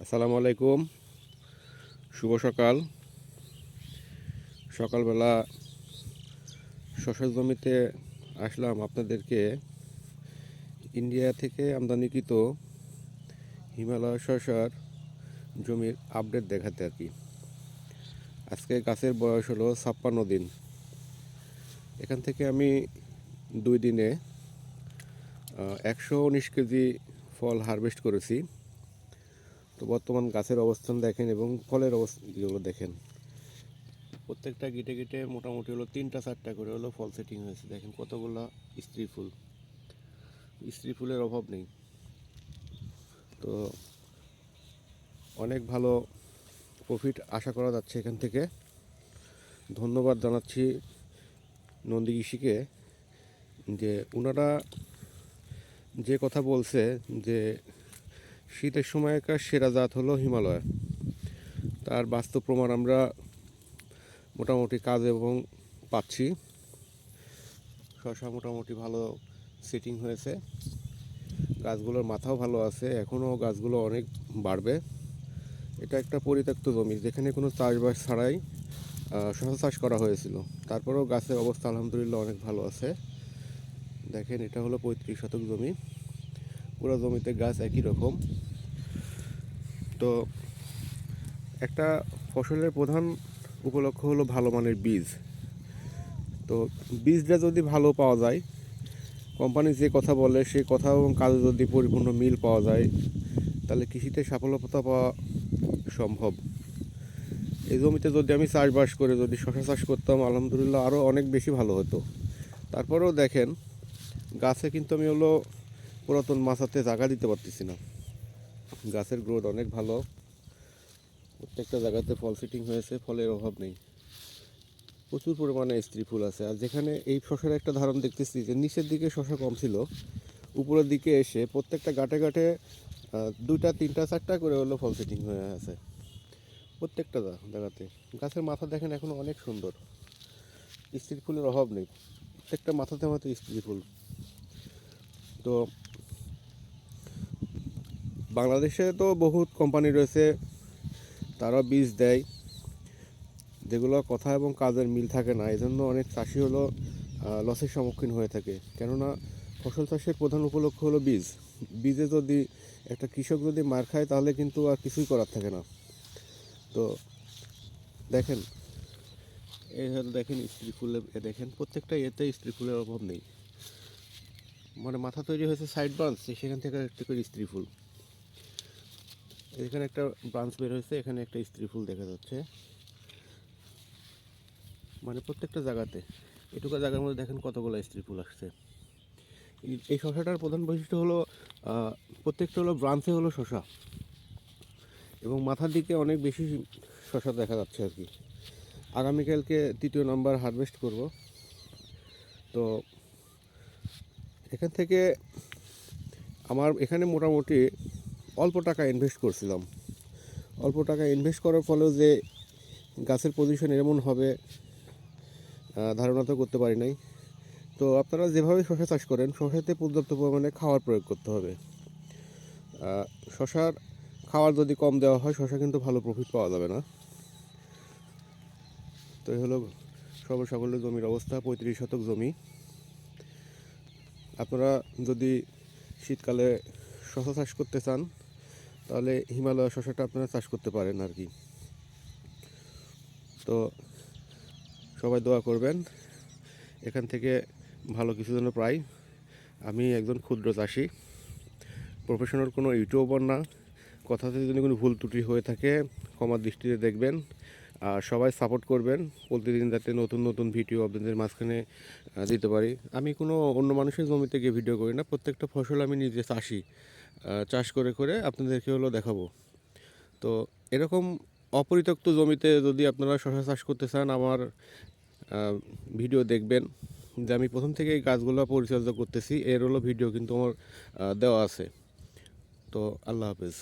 আসসালামু আলাইকুম। শুভ সকাল। সকালবেলা শশার জমিতে আসলাম আপনাদেরকে। ইন্ডিয়া থেকে আমদানিকৃত হিমালয় শশার জমির আপডেট দেখাতে আর কি। আজকে গাছের বয়স হলো ছাপ্পান্ন দিন। এখান থেকে আমি দুই দিনে একশো উনিশ কেজি ফল হারভেস্ট করেছি। তো বর্তমান গাছের অবস্থান দেখেন এবং ফলের অবস্থাগুলো দেখেন। প্রত্যেকটা গিটে গিটে মোটামুটি হলো তিনটা চারটা করে হলো ফল সেটিং হয়েছে। দেখেন কতগুলো স্ত্রী ফুল। স্ত্রী ফুলের অভাব নেই। তো অনেক ভালো প্রফিট আশা করা যাচ্ছে এখান থেকে। ধন্যবাদ জানাচ্ছি নন্দী কৃষিকে যে ওনারা যে কথা বলছে যে শীতের সময়কার সেরা জাত হলো হিমালয়। তার বাস্তব প্রমাণ আমরা মোটামুটি কাজ এবং পাচ্ছি। শশা মোটামুটি ভালো সেটিং হয়েছে। গাছগুলোর মাথাও ভালো আছে। এখনও গাছগুলো অনেক বাড়বে। এটা একটা পরিত্যক্ত জমি। যেখানে কোনো চাষবাস ছাড়াই শশা চাষ করা হয়েছিল। তারপরেও গাছের অবস্থা আলহামদুলিল্লাহ অনেক ভালো আছে। দেখেন, এটা হলো পঁয়ত্রিশ শতক জমি। পুরো জমিতে গাছ একই রকম। তো একটা ফসলের প্রধান উপলক্ষ হলো ভালো মানের বীজ। তো বীজটা যদি ভালো পাওয়া যায় কোম্পানি যে কথা বলে সেই কথা এবং কাজে যদি পরিপূর্ণ মিল পাওয়া যায়, তাহলে কৃষিতে সাফল্যতা পাওয়া সম্ভব। এই জমিতে যদি আমি চাষবাস করে, যদি শশা চাষ করতাম, আলহামদুলিল্লাহ আরও অনেক বেশি ভালো হতো। তারপরেও দেখেন, গাছে কিন্তু আমি হলো পুরাতন মাছাতে জায়গা দিতে পারতেছি না। গাছের গ্রোথ অনেক ভালো। প্রত্যেকটা জায়গাতে ফল সিটিং হয়েছে, ফলের অভাব নেই। প্রচুর পরিমাণে স্ত্রী ফুল আছে। আর যেখানে এই শশার একটা ধারণ দেখতেছি যে নিচের দিকে শশা কম ছিল, উপরের দিকে এসে প্রত্যেকটা গাঁটে গাঁটে দুইটা, তিনটা, চারটা করে হলো ফল সিটিং হয়ে আছে। প্রত্যেকটা জায়গাতে। গাছের মাথা দেখেন এখন অনেক সুন্দর। স্ত্রী ফুলের অভাব নেই। প্রত্যেকটা মাথাতে মাথাতে স্ত্রী ফুল। তো বাংলাদেশে তো বহুত কোম্পানি রয়েছে তারা বীজ দেয়। যেগুলো কথা এবং কাজের মিল থাকে না এই জন্য অনেক চাষি হলো লসের সম্মুখীন হয়ে থাকে। কেননা ফসল চাষের প্রধান উপলক্ষ হলো বীজ। বীজে যদি একটা কৃষক যদি মার খায়, তাহলে কিন্তু আর কিছুই করার থাকে না। তো দেখেন, এই দেখেন স্ত্রী ফুলে দেখেন, প্রত্যেকটা এতে স্ত্রী ফুলের অভাব নেই। মানে মাথা তৈরি হয়েছে সাইড ব্রাঞ্চ সেখান থেকে একটা করে স্ত্রী ফুল। এখানে একটা ব্রাঞ্চ বের হয়েছে, এখানে একটা স্ত্রী ফুল দেখা যাচ্ছে। মানে প্রত্যেকটা জায়গাতে, এটুকু জায়গার মধ্যে দেখেন কতগুলো স্ত্রী ফুল আসছে। এই- শশাটার প্রধান বৈশিষ্ট্য হলো প্রত্যেকটা হলো ব্রাঞ্চে হলো শশা। এবং মাথার দিকে অনেক বেশি শশা দেখা যাচ্ছে আর কি। আগামীকালকে তৃতীয় নাম্বার হারভেস্ট করব। তো এখান থেকে আমার, এখানে মোটামুটি অল্প টাকা ইনভেস্ট করছিলাম। অল্প টাকা ইনভেস্ট করার ফলেও যে গাছের পজিশন এমন হবে ধারণা তো করতে পারি নাই। তো আপনারা যেভাবে শশা চাষ করেন, শশাতে পর্যাপ্ত পরিমাণে খাওয়ার প্রয়োগ করতে হবে। শশার খাওয়ার যদি কম দেওয়া হয়, শশা কিন্তু ভালো প্রফিট পাওয়া যাবে না। তো এই হলো সর্ব জমির অবস্থা, পঁয়ত্রিশ শতক জমি। আপনারা যদি শীতকালে শশা চাষ করতে চান তাহলে হিমালয় শশাটা আপনারা চাষ করতে পারেন আর কি। তো সবাই দোয়া করবেন, এখান থেকে ভালো কিছু যেন প্রায় আমি একজন ক্ষুদ্র চাষি প্রফেশনাল কোনো ইউটিউবার না। কথাতে যদি কোনো ভুল ত্রুটি হয়ে থাকে, ক্ষমার দৃষ্টিতে দেখবেন। আর সবাই সাপোর্ট করবেন, প্রতিদিন যাতে নতুন নতুন ভিডিও আপনাদের মাঝখানে দিতে পারি। আমি কোনো অন্য মানুষের জমিতে গিয়ে ভিডিও করি না, প্রত্যেকটা ফসল আমি নিজে চাষি। চাষ করে করে আপনাদেরকে হলো দেখাবো। তো এরকম অপরিত্যক্ত জমিতে যদি আপনারা শশা চাষ করতে চান, আমার ভিডিও দেখবেন যে আমি প্রথম থেকে এই গাছগুলো পরিচর্যা করতেছি। এর হলো ভিডিও কিন্তু আমার দেওয়া আছে। তো আল্লাহ হাফেজ।